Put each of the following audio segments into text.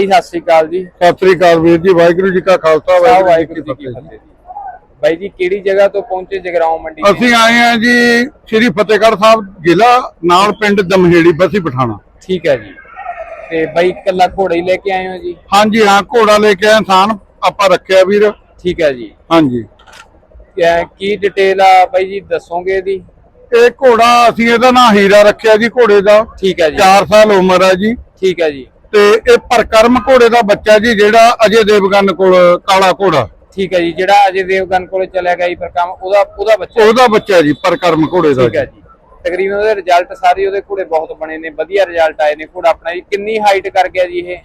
ਬਾਈ ਸਤਿ ਸ੍ਰੀ ਅਕਾਲ ਜੀ। ਸਤਿ ਸ੍ਰੀ ਅਕਾਲ ਵੀਰ ਜੀ ਵਾਹਿਗੁਰੂ ਜੀ ਕਾ ਖਾਲਸਾ ਵਾਹਿਗੁਰੂ ਜੀ ਕੀ ਫਤਿਹ ਬਾਈ ਜੀ ਕਿਹੜੀ ਜਗ੍ਹਾ ਤੋਂ ਪਹੁੰਚੇ ਜਗਰਾਉਂ ਮੰਡੀ? ਅਸੀਂ ਆਏ ਆ ਜੀ ਸ੍ਰੀ ਫਤਿਹਗੜ੍ਹ ਸਾਹਿਬ ਜ਼ਿਲ੍ਹਾ ਨਾਲ ਪਿੰਡ ਦਮਹੇੜੀ ਬਸੀ ਪਠਾਣਾ। ਠੀਕ ਹੈ ਜੀ। ਤੇ ਬਾਈ ਕੱਲਾ ਘੋੜਾ ਹੀ ਲੈ ਕੇ ਆਏ ਹੋ ਜੀ? ਹਾਂਜੀ ਹਾਂ ਘੋੜਾ ਲੈ ਕੇ ਆਏ ਇਨਸਾਨ ਆਪਾਂ ਰੱਖਿਆ ਵੀਰ। ਠੀਕ ਹੈ ਜੀ। ਹਾਂਜੀ। ਕੀ ਡਿਟੇਲ ਆ ਬਾਈ ਜੀ ਦੱਸੋਗੇ ਇਹਦੀ? ਇਹ ਘੋੜਾ ਅਸੀਂ ਇਹਦਾ ਨਾਂ ਹੀਰਾ ਰੱਖਿਆ ਜੀ ਘੋੜੇ ਦਾ। ਠੀਕ ਹੈ ਜੀ। 4 ਸਾਲ ਉਮਰ ਹੈ ਜੀ। ਠੀਕ ਹੈ ਜੀ। ਤੇ ਇਹ ਪਰਕਰਮ ਘੋੜੇ ਦਾ ਬੱਚਾ ਜੀ ਜਿਹੜਾ ਅਜੇ ਦੇਵਗਨ ਕੋਲ ਕਾਲਾ ਘੋੜਾ। ਠੀਕ ਹੈ ਜੀ ਜਿਹੜਾ ਅਜੇ ਦੇਵਗਨ ਕੋਲੇ ਚਲਿਆ ਗਿਆ ਜੀ ਪਰ ਕੰਮ ਉਹਦਾ ਉਹਦਾ ਬੱਚਾ ਉਹਦਾ ਬੱਚਾ ਜੀ ਪਰਕਰਮ ਘੋੜੇ ਦਾ ਠੀਕ ਹੈ ਜੀ। ਜੀ। ਤਕਰੀਬਨ ਉਹਦੇ ਰਿਜ਼ਲਟ ਸਾਰੇ ਉਹਦੇ ਘੋੜੇ ਬਹੁਤ ਬਣੇ ਨੇ ਵਧੀਆ ਰਿਜ਼ਲਟ ਆਏ ਨੇ ਘੋੜਾ ਆਪਣਾ ਜੀ। ਕਿੰਨੀ ਹਾਈਟ ਕਰ ਗਿਆ ਜੀ ਇਹ?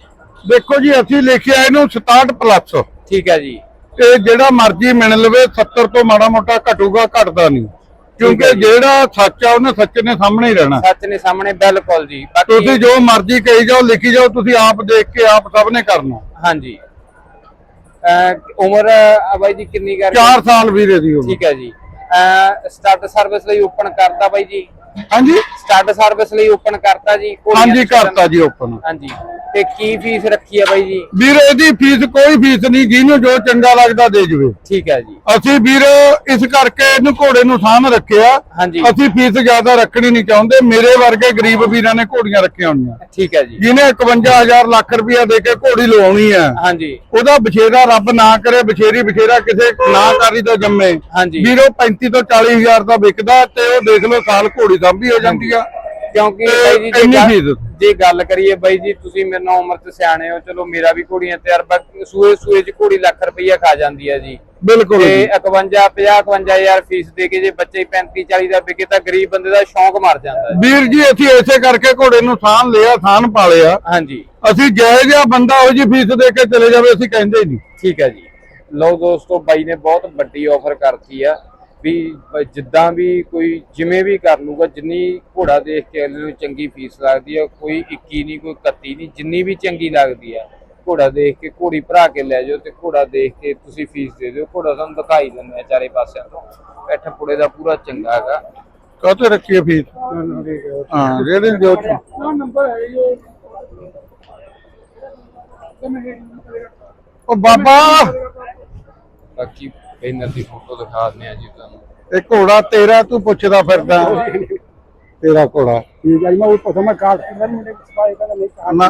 ਦੇਖੋ ਜੀ ਅਸੀਂ ਲਿਖਿਆ ਇਹਨੂੰ 67 ਪਲੱਸ ਠੀਕ ਹੈ ਜੀ। ਤੇ ਜਿਹੜਾ ਮਰਜ਼ੀ ਮਿਣ ਲਵੇ 70 ਤੋਂ ਮਾੜਾ ਮੋਟਾ ਘਟੂਗਾ ਘਟਦਾ ਨਹੀਂ। ਕਿਉਂਕਿ। ਜਿਹੜਾ ਸੱਚ ਆ ਉਹਨੇ ਸੱਚ ਨੇ ਸਾਹਮਣੇ ਹੀ ਰਹਿਣਾ। ਸੱਚ ਨੇ ਸਾਹਮਣੇ ਬਿਲਕੁਲ ਜੀ। ਤੁਸੀਂ ਜੋ ਮਰਜ਼ੀ ਕਹੀ ਜਾਓ ਲਿਖੀ ਜਾਓ ਤੁਸੀਂ ਆਪ ਦੇਖ ਕੇ ਆਪ ਸਭ ਨੇ ਕਰਨਾ। ਹਾਂਜੀ। ਉਮਰ ਬਾਈ ਜੀ ਕਿੰਨੀ ਕਰ 4 ਸਾਲ ਵੀਰੇ ਦੀ ਉਮਰ। ਠੀਕ ਹੈ ਜੀ। ਸਟਾਰਟ ਸਰਵਿਸ ਲਈ ਓਪਨ ਕਰਤਾ ਬਾਈ ਜੀ? ਹਾਂਜੀ? ਸਟਾਰਟ ਸਰਵਿਸ ਲਈ ਓਪਨ ਕਰਤਾ ਜੀ? ਹਾਂਜੀ ਕਰਤਾ ਜੀ ਓਪਨ। ਹਾਂਜੀ। ਤੇ ਕੀ ਫੀਸ ਰੱਖੀ ਹੈ ਬਾਈ ਜੀ? ਵੀਰ ਇਹਦੀ ਫੀਸ ਕੋਈ ਫੀਸ ਨਹੀਂ ਜਿਹਨੂੰ ਜੋ ਚੰਗਾ ਲੱਗਦਾ ਦੇ ਜਵੇ। ਠੀਕ ਹੈ ਜੀ। ਅਸੀਂ ਵੀਰ ਇਸ ਕਰਕੇ ਇਹਨੂੰ ਘੋੜੇ ਨੂੰ ਸਾਨ ਰੱਖਿਆ। ਹਾਂਜੀ। ਅਸੀਂ ਫੀਸ ਜ਼ਿਆਦਾ ਰੱਖਣੀ ਨਹੀਂ ਚਾਹੁੰਦੇ। ਮੇਰੇ ਵਰਗੇ ਗਰੀਬ ਵੀਰਾਂ ਨੇ ਘੋੜੀਆਂ ਰੱਖੀਆਂ ਹੋਣੀਆਂ। ਠੀਕ ਹੈ ਜੀ। ਜਿਹਨੇ 51000 ਲੱਖ ਰੁਪਇਆ ਦੇ ਕੇ ਘੋੜੀ ਲਵਾਉਣੀ ਹੈ ਹਾਂਜੀ। ਉਹਦਾ ਬਛੇਰਾ ਰੱਬ ਨਾ ਕਰੇ ਬਛੇਰੀ ਬਛੇਰਾ ਕਿਸੇ ਨਾ ਕਰੀ ਤੋਂ ਜੰਮੇ। ਹਾਂਜੀ। ਵੀਰ ਉਹ 35 ਤੋਂ 40 ਹਜ਼ਾਰ ਦਾ ਵਿਕਦਾ ਤੇ ਉਹ ਦੇਖ ਲਓ ਸਾਲ ਘੋੜੀ ਸਾਂਭੀ ਹੋ ਜਾਂਦੀ ਆ। ਕਿਉਂਕਿ ਤੇ ਬਾਈ ਜੀ ਜੇ ਇੰਨੀ ਫੀਸ। ਜੇ ਗੱਲ ਕਰੀਏ ਬਾਈ ਜੀ ਤੁਸੀਂ ਮੇਰੇ ਨਾਲ ਉਮਰ ਤੇ ਸਿਆਣੇ ਹੋ ਚਲੋ ਮੇਰਾ ਵੀ ਘੋੜੀਆਂ ਤਜਰਬਾ ਸੂਏ ਸੂਏ ਚ ਘੋੜੀ ਲੱਖ ਰੁਪਈਆ ਖਾ ਜਾਂਦੀ ਹੈ ਜੀ। ਬਿਲਕੁਲ ਤੇ ਜੀ। 51 50 51000 ਫੀਸ ਦੇ ਕੇ ਜੇ ਬੱਚੇ 35 40 ਦਾ ਵਿਕੇ ਤਾਂ ਗਰੀਬ ਬੰਦੇ ਦਾ ਸ਼ੌਂਕ ਮਰ ਜਾਂਦਾ ਹੈ। ਵੀਰ ਜੀ ਅਸੀਂ ਐਸੇ ਕਰਕੇ ਘੋੜੇ ਨੂੰ ਸਾਨ ਲਿਆ ਸਾਨ ਪਾਲਿਆ। ਹਾਂਜੀ। ਅਸੀਂ ਜਿਹੋ ਜਿਹਾ ਬੰਦਾ ਉਹ ਜੀ ਫੀਸ ਦੇ ਕੇ ਚਲੇ ਜਾਵੇ ਅਸੀਂ ਕਹਿੰਦੇ ਨਹੀਂ। ਠੀਕ ਹੈ ਜੀ। ਲਓ ਦੋਸਤੋ ਬਾਈ ਨੇ ਬਹੁਤ ਵੱਡੀ ਆਫਰ ਕਰਤੀ ਆ। ਵੀ ਜਿੱਦਾਂ ਵੀ ਕੋਈ ਜਿਵੇਂ ਵੀ ਕਰ ਲੂਗਾ ਜਿੰਨੀ ਘੋੜਾ ਦੇਖ ਕੇ ਅਗਲੇ ਨੂੰ ਚੰਗੀ ਫੀਸ ਲੱਗਦੀ ਆ ਕੋਈ 21 ਨਹੀਂ ਕੋਈ 31 ਨਹੀਂ ਜਿੰਨੀ ਵੀ ਚੰਗੀ ਲੱਗਦੀ ਆ ਘੋੜਾ ਦੇਖ ਕੇ ਘੋੜੀ ਭਰਾ ਕੇ ਲੈ ਜਾਓ ਤੇ ਘੋੜਾ ਦੇਖ ਕੇ ਤੁਸੀਂ ਫੀਸ ਦੇ ਦਿਓ। ਘੋੜਾ ਤੁਹਾਨੂੰ ਦਿਖਾਈ ਦਿੰਦਾ ਚਾਰੇ ਪਾਸਿਆਂ ਤੋਂ। ਪੈਠ ਪੁੜੇ ਦਾ ਪੂਰਾ ਚੰਗਾ ਹੈਗਾ। ਕਾਹਤੇ ਰੱਖੀਏ ਫੀਸ ਹਾਂ ਜਿਹੜੇ ਜੋ ਉਹ ਬਾਬਾ! ਬਾਕੀ ਬੈਨਰ ਦੀ ਫੋਟੋ ਦਿਖਾ ਦਿੰਦੇ ਆ ਜੀ ਤੁਹਾਨੂੰ। ਇਹ ਘੋੜਾ ਤੇਰਾ ਤੂੰ ਪੁੱਛਦਾ ਫਿਰਦਾ। ਤੇਰਾ ਘੋੜਾ। ਠੀਕ ਹੈ ਜੀ ਮੈਂ ਉਹ ਪਤਾ ਮੈਂ ਕਾਟ ਕਰ ਮੁੰਡੇ ਕਰਦਾ ਨਹੀਂ ਨਾ।